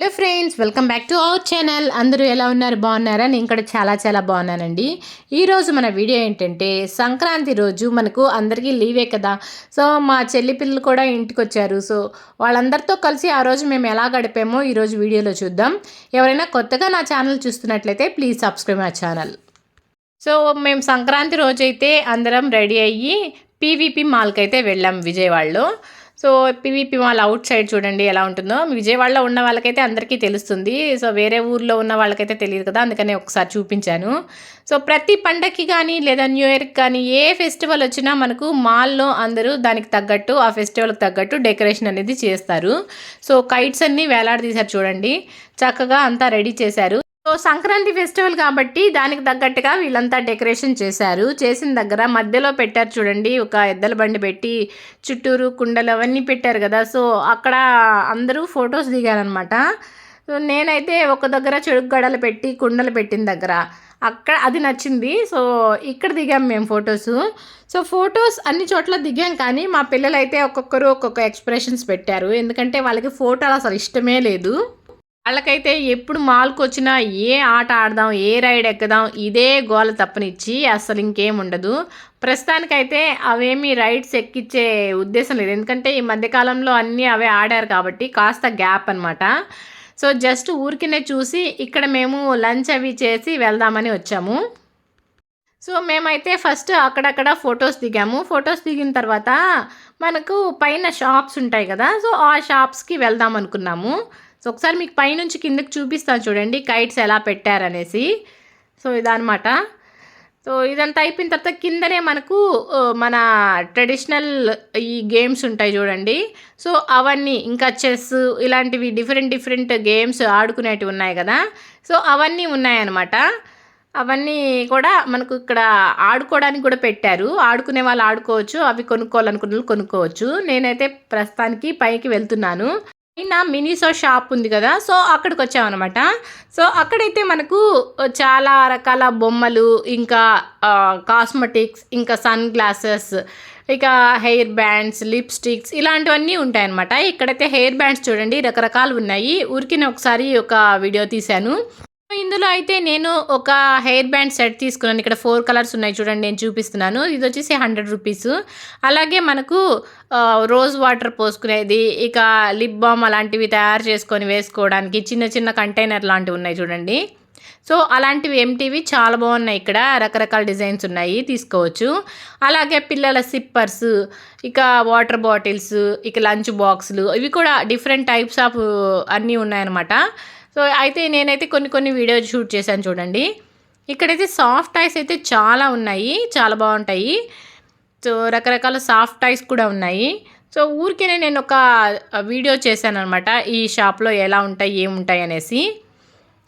Hello friends welcome back to our channel. అందరూ ఎలా ఉన్నారు? బాగున్నారా? నేను కూడా చాలా చాలా బాగున్నానండి. ఈరోజు మన వీడియో ఏంటంటే సంక్రాంతి రోజు మనకు అందరికీ లీవే కదా. సో మా చెల్లి పిల్లలు కూడా ఇంటికి వచ్చారు. సో వాళ్ళందరితో కలిసి ఆ రోజు మేము ఎలా గడిపామో ఈరోజు వీడియోలో చూద్దాం. ఎవరైనా కొత్తగా నా ఛానల్ చూస్తున్నట్లయితే please subscribe my channel. So మేము సంక్రాంతి రోజైతే అందరం రెడీ అయ్యి పీవీపీ మాల్కి అయితే వెళ్ళాం విజయవాడలో. So PVP mall outside చూడండి ఎలా ఉంటుందో. విజయవాడలో ఉన్న వాళ్ళకైతే అందరికీ తెలుస్తుంది. సో వేరే ఊర్లో ఉన్న వాళ్ళకైతే తెలియదు కదా అందుకనే ఒకసారి చూపించాను. సో ప్రతి పండగకి కానీ లేదా న్యూ ఇయర్కి కానీ ఏ ఫెస్టివల్ వచ్చినా మనకు మాల్లో అందరూ దానికి తగ్గట్టు ఆ ఫెస్టివల్కి తగ్గట్టు డెకరేషన్ అనేది చేస్తారు. సో కైట్స్ అన్నీ వేలాడదీశారు చూడండి. చక్కగా అంతా రెడీ చేశారు. సో సంక్రాంతి ఫెస్టివల్ కాబట్టి దానికి తగ్గట్టుగా వీళ్ళంతా డెకరేషన్ చేశారు. చేసిన దగ్గర మధ్యలో పెట్టారు చూడండి ఒక ఎద్దల బండి పెట్టి చుట్టూరు కుండలు అవన్నీ పెట్టారు కదా. సో అక్కడ అందరూ ఫొటోస్ దిగారనమాట సో నేనైతే ఒక దగ్గర చెడుకు గడలు పెట్టి కుండలు పెట్టిన దగ్గర అక్కడ అది నచ్చింది. సో ఇక్కడ దిగాం మేము ఫొటోస్. సో ఫొటోస్ అన్ని చోట్ల దిగాం కానీ మా పిల్లలైతే ఒక్కొక్కరు ఒక్కొక్క ఎక్స్ప్రెషన్స్ పెట్టారు. ఎందుకంటే వాళ్ళకి ఫోటోలు అసలు ఇష్టమే లేదు. వాళ్ళకైతే ఎప్పుడు మాల్కి వచ్చినా ఏ ఆట ఆడదాం ఏ రైడ్ ఎక్కుదాం ఇదే గోల తప్పనిచ్చి అసలు ఇంకేం ఉండదు. ప్రస్తుతానికైతే అవేమి రైడ్స్ ఎక్కిచ్చే ఉద్దేశం లేదు. ఎందుకంటే ఈ మధ్యకాలంలో అన్నీ అవే ఆడారు కాబట్టి కాస్త గ్యాప్ అనమాట సో జస్ట్ ఊరికినే చూసి ఇక్కడ మేము లంచ్ అవి చేసి వెళ్దామని వచ్చాము. సో మేమైతే ఫస్ట్ అక్కడక్కడ ఫొటోస్ దిగాము. ఫొటోస్ దిగిన తర్వాత మనకు పైన షాప్స్ ఉంటాయి కదా సో ఆ షాప్స్కి వెళ్దాం అనుకున్నాము. సో ఒకసారి మీకు పైనుంచి కిందకి చూపిస్తాను చూడండి కైట్స్ ఎలా పెట్టారనేసి. సో ఇదనమాట సో ఇదంతా అయిపోయిన తర్వాత కిందనే మనకు మన ట్రెడిషనల్ ఈ గేమ్స్ ఉంటాయి చూడండి. సో అవన్నీ ఇంకా చెస్ ఇలాంటివి డిఫరెంట్ డిఫరెంట్ గేమ్స్ ఆడుకునేటివి ఉన్నాయి కదా. సో అవన్నీ ఉన్నాయన్నమాట. అవన్నీ కూడా మనకు ఇక్కడ ఆడుకోవడానికి కూడా పెట్టారు. ఆడుకునే వాళ్ళు ఆడుకోవచ్చు అవి కొనుక్కోవాలనుకున్న వాళ్ళు కొనుక్కోవచ్చు. నేనైతే ప్రస్తుతానికి పైకి వెళ్తున్నాను. పైన మినీసో షాప్ ఉంది కదా సో అక్కడికి వచ్చామన్నమాట. సో అక్కడైతే మనకు చాలా రకాల బొమ్మలు ఇంకా కాస్మెటిక్స్ ఇంకా సన్ గ్లాసెస్ ఇక హెయిర్ బ్యాండ్స్ లిప్స్టిక్స్ ఇలాంటివన్నీ ఉంటాయన్నమాట. ఇక్కడైతే హెయిర్ బ్యాండ్స్ చూడండి రకరకాలు ఉన్నాయి. ఊరికిన ఒకసారి ఒక వీడియో తీశాను. ఇందులో అయితే నేను ఒక హెయిర్ బ్యాండ్ సెట్ తీసుకున్నాను. ఇక్కడ ఫోర్ కలర్స్ ఉన్నాయి చూడండి నేను చూపిస్తున్నాను. ఇది వచ్చేసి హండ్రెడ్ రూపీస్. అలాగే మనకు రోజ్ వాటర్ పోసుకునేది ఇక లిప్ బామ్ అలాంటివి తయారు చేసుకొని వేసుకోవడానికి చిన్న చిన్న కంటైనర్ లాంటివి ఉన్నాయి చూడండి. సో అలాంటివి ఎంటీవి చాలా బాగున్నాయి ఇక్కడ. రకరకాల డిజైన్స్ ఉన్నాయి తీసుకోవచ్చు. అలాగే పిల్లల సిప్పర్స్ ఇక వాటర్ బాటిల్స్ ఇక లంచ్ బాక్సులు ఇవి కూడా డిఫరెంట్ టైప్స్ ఆఫ్ అన్నీ ఉన్నాయన్నమాట. సో అయితే నేనైతే కొన్ని కొన్ని వీడియోస్ షూట్ చేశాను చూడండి. ఇక్కడైతే సాఫ్ట్ టాయ్స్ అయితే చాలా ఉన్నాయి చాలా బాగుంటాయి. సో రకరకాల సాఫ్ట్ టాయ్స్ కూడా ఉన్నాయి. సో ఊరికేనే నేను ఒక వీడియో చేశాను అనమాట ఈ షాప్లో ఎలా ఉంటాయి ఏముంటాయి అనేసి.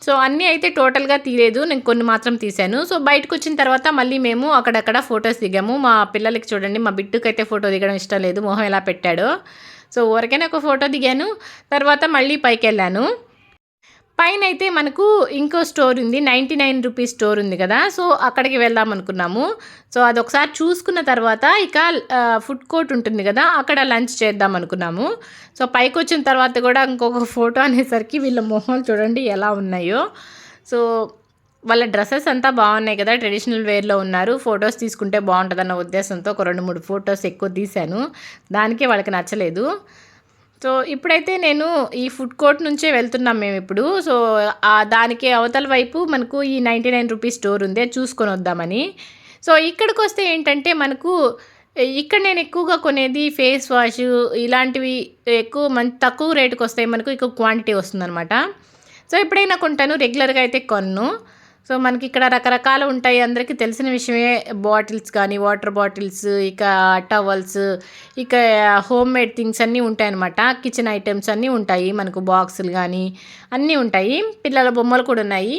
సో అన్నీ అయితే టోటల్గా తీయలేదు నేను కొన్ని మాత్రం తీశాను. సో బయటకు వచ్చిన తర్వాత మళ్ళీ మేము అక్కడక్కడ ఫొటోస్ దిగాము. మా పిల్లలకి చూడండి మా బిడ్డుకైతే ఫోటో దిగడం ఇష్టం లేదు మొహం ఎలా పెట్టాడో. సో ఊరికైనా ఒక ఫోటో దిగాను తర్వాత మళ్ళీ పైకి వెళ్ళాను పైన అయితే మనకు ఇంకో స్టోర్ ఉంది నైంటీ నైన్ రూపీస్ స్టోర్ ఉంది కదా. సో అక్కడికి వెళ్దాం అనుకున్నాము. సో అది ఒకసారి చూసుకున్న తర్వాత ఇక ఫుడ్ కోర్ట్ ఉంటుంది కదా అక్కడ లంచ్ చేద్దాం అనుకున్నాము. సో పైకి వచ్చిన తర్వాత కూడా ఇంకొక ఫోటో అనేసరికి వీళ్ళ మొహాలు చూడండి ఎలా ఉన్నాయో. సో వాళ్ళ డ్రెస్సెస్ అంతా బాగున్నాయి కదా ట్రెడిషనల్ వేర్లో ఉన్నారు. ఫొటోస్ తీసుకుంటే బాగుంటుందన్న ఉద్దేశంతో ఒక రెండు మూడు ఫొటోస్ ఎక్కువ తీశాను. దానికే వాళ్ళకి నచ్చలేదు. సో ఇప్పుడైతే నేను ఈ ఫుడ్ కోర్ట్ నుంచే వెళ్తున్నాం మేము ఇప్పుడు. సో దానికి అవతల వైపు మనకు ఈ నైంటీ నైన్ రూపీస్ స్టోర్ ఉంది చూసుకొని వద్దామని. సో ఇక్కడికి వస్తే ఏంటంటే మనకు ఇక్కడ నేను ఎక్కువగా కొనేది ఫేస్ వాష్ ఇలాంటివి ఎక్కువ మంచి తక్కువ రేటుకి వస్తాయి మనకు ఎక్కువ క్వాంటిటీ వస్తుందన్నమాట. సో ఎప్పుడైనా కొంటాను రెగ్యులర్గా అయితే కొన్ను. సో మనకి ఇక్కడ రకరకాలు ఉంటాయి. అందరికీ తెలిసిన విషయమే బాటిల్స్ కానీ వాటర్ బాటిల్స్ ఇక టవల్స్ ఇక హోమ్ మేడ్ థింగ్స్ అన్నీ ఉంటాయి అనమాట కిచెన్ ఐటమ్స్ అన్నీ ఉంటాయి మనకు బాక్సులు కానీ అన్నీ ఉంటాయి. పిల్లల బొమ్మలు కూడా ఉన్నాయి.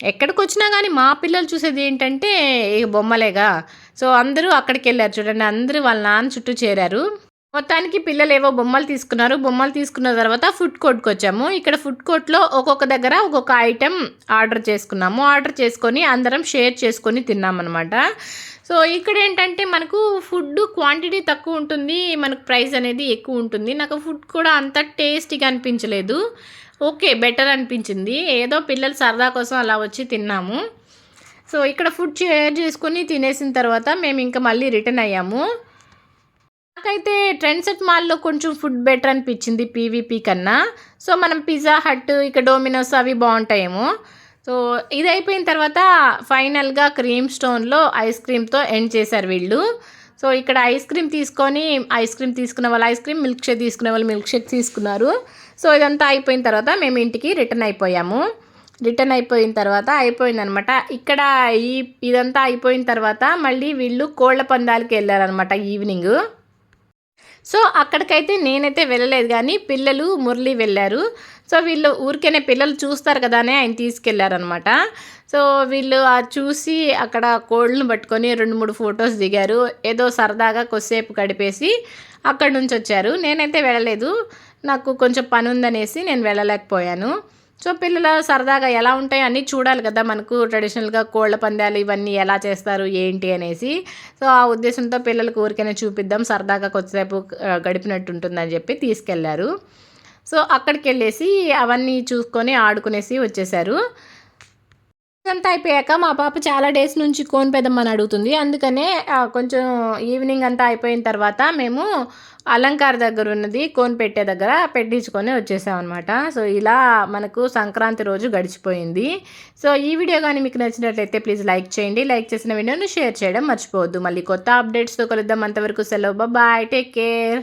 ఎక్కడికి వచ్చినా కానీ మా పిల్లలు చూసేది ఏంటంటే బొమ్మలేగా. సో అందరూ అక్కడికి వెళ్ళారు చూడండి అందరూ వాళ్ళ నాన్న చుట్టూ చేరారు. మొత్తానికి పిల్లలు ఏవో బొమ్మలు తీసుకున్నారు. బొమ్మలు తీసుకున్న తర్వాత ఫుడ్ కోర్ట్కి వచ్చాము. ఇక్కడ ఫుడ్ కోర్ట్లో ఒక్కొక్క దగ్గర ఒక్కొక్క ఐటెం ఆర్డర్ చేసుకున్నాము. ఆర్డర్ చేసుకొని అందరం షేర్ చేసుకొని తిన్నామన్నమాట. సో ఇక్కడ ఏంటంటే మనకు ఫుడ్ క్వాంటిటీ తక్కువ ఉంటుంది. మనకు ప్రైస్ అనేది ఎక్కువ ఉంటుంది. నాకు ఫుడ్ కూడా అంత టేస్టీగా అనిపించలేదు. ఓకే బెటర్ అనిపించింది. ఏదో పిల్లలు సరదా కోసం అలా వచ్చి తిన్నాము. సో ఇక్కడ ఫుడ్ షేర్ చేసుకొని తినేసిన తర్వాత మేము ఇంకా మళ్ళీ రిటర్న్ అయ్యాము. నాకైతే ట్రెండ్ సెట్ మాల్లో కొంచెం ఫుడ్ బెటర్ అనిపించింది పీవీపీ కన్నా. సో మనం పిజ్జా హట్ ఇక డోమినోస్ అవి బాగుంటాయేమో. సో ఇది అయిపోయిన తర్వాత ఫైనల్గా క్రీమ్ స్టోన్లో ఐస్ క్రీమ్తో ఎండ్ చేశారు వీళ్ళు. సో ఇక్కడ ఐస్ క్రీమ్ తీసుకొని ఐస్ క్రీమ్ తీసుకున్న వాళ్ళు ఐస్ క్రీమ్ మిల్క్ షేక్ తీసుకునే వాళ్ళు మిల్క్ షేక్ తీసుకున్నారు. సో ఇదంతా అయిపోయిన తర్వాత మేము ఇంటికి రిటర్న్ అయిపోయాము. రిటర్న్ అయిపోయిన తర్వాత అయిపోయిందనమాట. ఇక్కడ ఈ ఇదంతా అయిపోయిన తర్వాత మళ్ళీ వీళ్ళు కోళ్ళ పందాలకి వెళ్ళారనమాట ఈవినింగ్ సో అక్కడికైతే నేనైతే వెళ్ళలేదు కానీ పిల్లలు మురళి వెళ్ళారు. సో వీళ్ళు ఊరికేనే పిల్లలు చూస్తారు కదా అని ఆయన తీసుకెళ్ళారనమాట సో వీళ్ళు ఆ చూసి అక్కడ కోళ్ళను పట్టుకొని రెండు మూడు ఫొటోస్ దిగారు. ఏదో సరదాగా కొద్దిసేపు గడిపేసి అక్కడి నుంచి వచ్చారు. నేనైతే వెళ్ళలేదు. నాకు కొంచెం పని ఉందనేసి నేను వెళ్ళలేకపోయాను. సో పిల్లలు సరదాగా ఎలా ఉంటాయో అన్నీ చూడాలి కదా మనకు. ట్రెడిషనల్గా కోళ్ళ పందాలు ఇవన్నీ ఎలా చేస్తారు ఏంటి అనేసి. సో ఆ ఉద్దేశంతో పిల్లలకు ఊరికైనా చూపిద్దాం సరదాగా కొద్దిసేపు గడిపినట్టు ఉంటుందని చెప్పి తీసుకెళ్ళారు. సో అక్కడికి వెళ్ళేసి అవన్నీ చూసుకొని ఆడుకునేసి వచ్చేసారు. అంతా అయిపోయాక మా పాప చాలా డేస్ నుంచి కోన్ పెదమ్మని అడుగుతుంది. అందుకనే కొంచెం ఈవినింగ్ అంతా అయిపోయిన తర్వాత మేము అలంకార దగ్గర ఉన్నది కోన్ పెట్టే దగ్గర పెట్టించుకొని వచ్చేసామన్నమాట సో ఇలా మనకు సంక్రాంతి రోజు గడిచిపోయింది. సో ఈ వీడియో కానీ మీకు నచ్చినట్లయితే ప్లీజ్ లైక్ చేయండి. లైక్ చేసిన వీడియోని షేర్ చేయడం మర్చిపోవద్దు. మళ్ళీ కొత్త అప్డేట్స్తో కలుద్దాం. అంతవరకు సెలవు. Bye take care